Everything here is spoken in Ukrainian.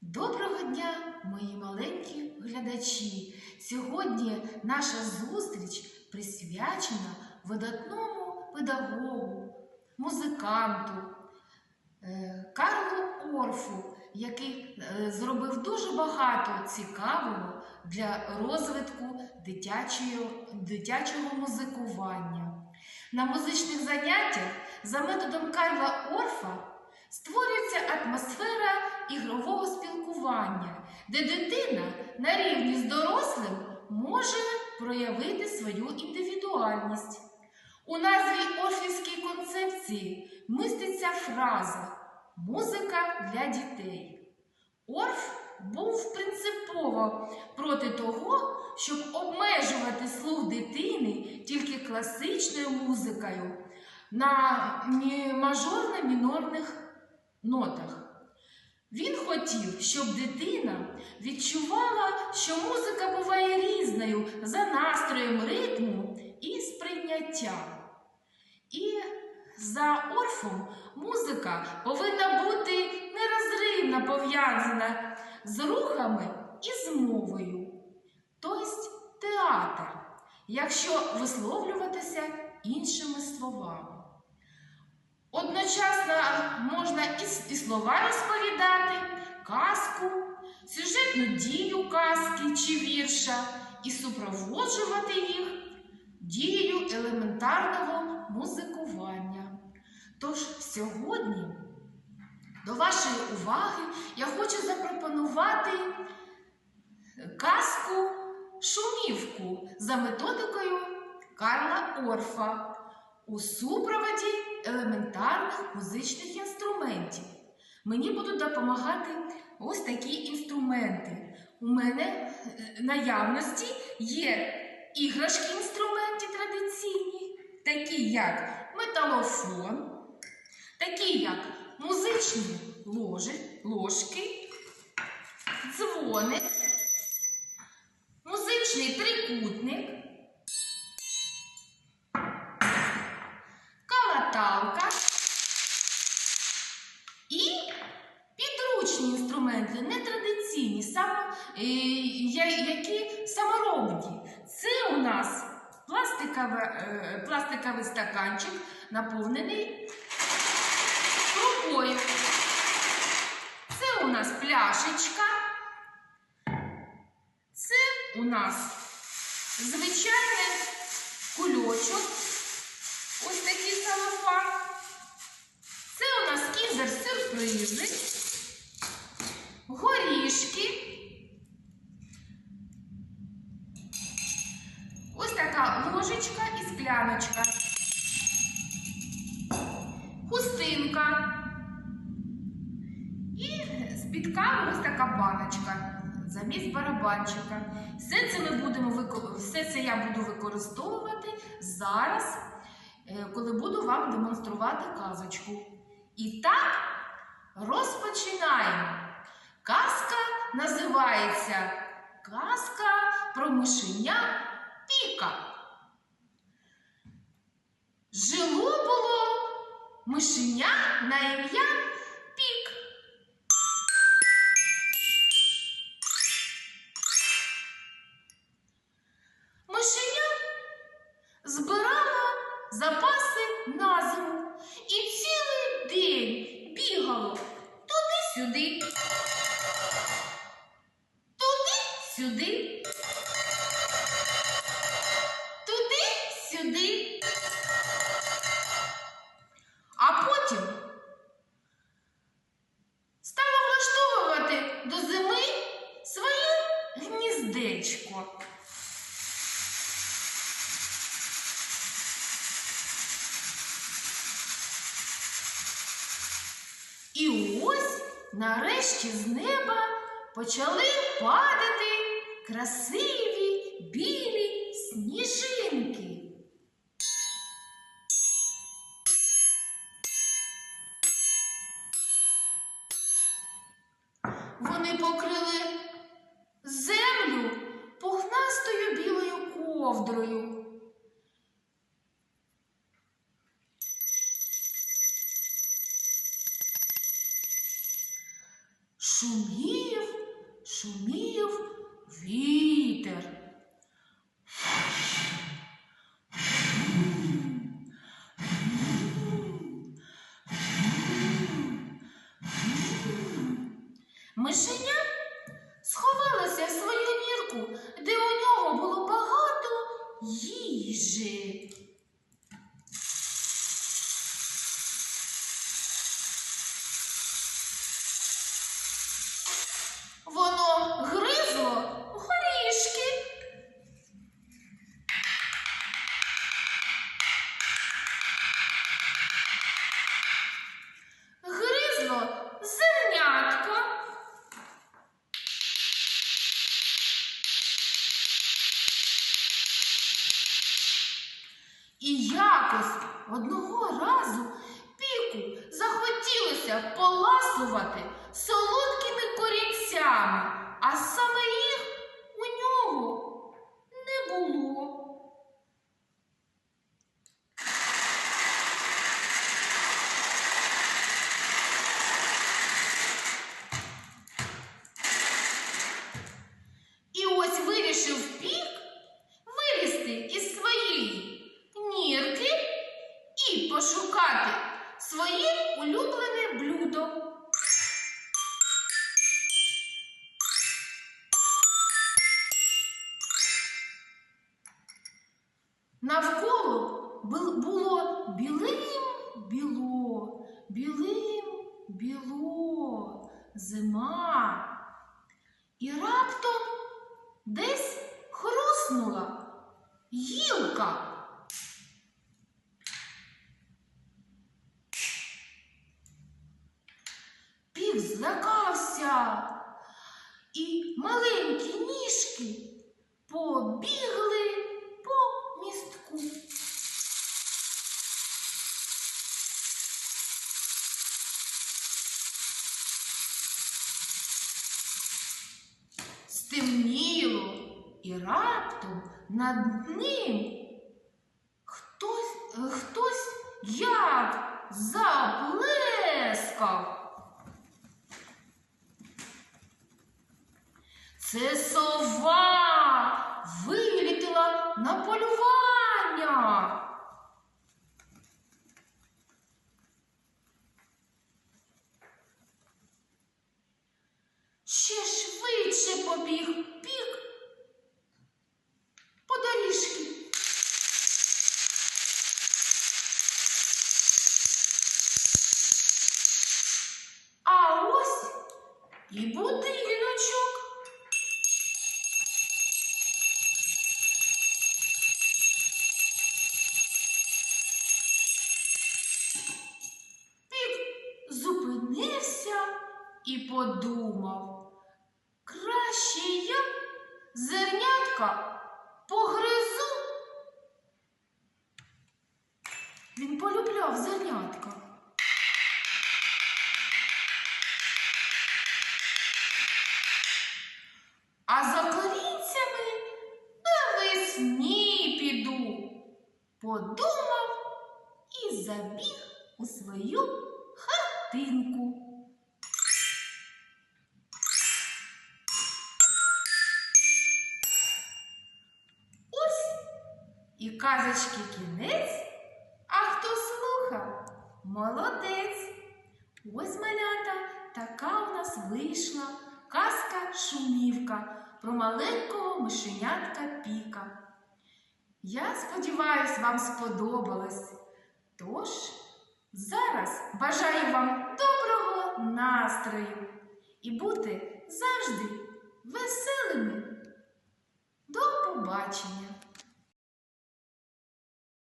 Доброго дня, мої маленькі глядачі! Сьогодні наша зустріч присвячена видатному педагогу, музиканту е, Карлу Орфу, який е, зробив дуже багато цікавого для розвитку дитячого, дитячого музикування. На музичних заняттях за методом Карла Орфа створюється атмосфера ігрового спілкування, де дитина на рівні з дорослим може проявити свою індивідуальність. У назві Орфівської концепції міститься фраза Музика для дітей. Орф був принципово проти того, щоб обмежувати слух дитини тільки класичною музикою на мі- мажорно-мінорних нотах. Він хотів, щоб дитина відчувала, що музика буває різною за настроєм ритму і сприйняттям. І за орфом музика повинна бути нерозривно пов'язана з рухами і з мовою, тобто театр, якщо висловлюватися іншими словами. Одночасно можна і, і слова розповідати, казку, сюжетну дію казки чи вірша, і супроводжувати їх дією елементарного музикування. Тож сьогодні до вашої уваги я хочу запропонувати казку Шумівку за методикою Карла Орфа у супроводі елементарних музичних інструментів. Мені будуть допомагати ось такі інструменти. У мене е, наявності є іграшки інструменти традиційні, такі як металофон, такі як музичні ложі, ложки, дзвоник, музичний трикутник, калаталка і підручні інструменти, нетрадиційні, сам, е, я- які саморобні. Це у нас пластикове, е, пластиковий стаканчик, наповнений крупою. Це у нас пляшечка. Це у нас звичайний кульочок. Ось такий целофан. Це у нас кіндер-сюрпризи, горішки. Хустинка. І з-під кави ось така баночка замість барабанчика. Все це ми будемо вико- все це я буду використовувати зараз, е, коли буду вам демонструвати казочку. І так розпочинаємо. Казка називається Казка про мишеня Піка. Жило було мишеня на ім'я Пік. Мишеня збирала запаси нарешті з неба почали падати красиві білі сніжинки. Вони покрили землю пухнастою білою ковдрою. Шумів шумів вітер. Мишеня сховалося в свою нірку, де у нього було багато їжі. І якось одного разу піку захотілося поласувати солодкими корінцями, а саме їх у нього не було. І ось вирішив пік вилізти із своєї нірки і пошукати своє улюблене блюдо. Навколо було білим біло, білим біло, зима. І раптом десь хруснула гілка. Пік злякався, і маленькі ніжки побігли по містку. Стемніло, і раптом над ним хтось, хтось як заплескав. Це сова вилітіла на полювання. Ще швидше побіг пік по доріжки. А ось і будиночок. Зупинився і подумав. Краще я зернятка погризу. Він полюбляв зернятка. І казочки кінець, а хто слухав, молодець. Ось малята, така у нас вийшла казка шумівка про маленького мишенятка Піка. Я сподіваюсь, вам сподобалось. Тож, зараз бажаю вам доброго настрою і бути завжди веселими. До побачення!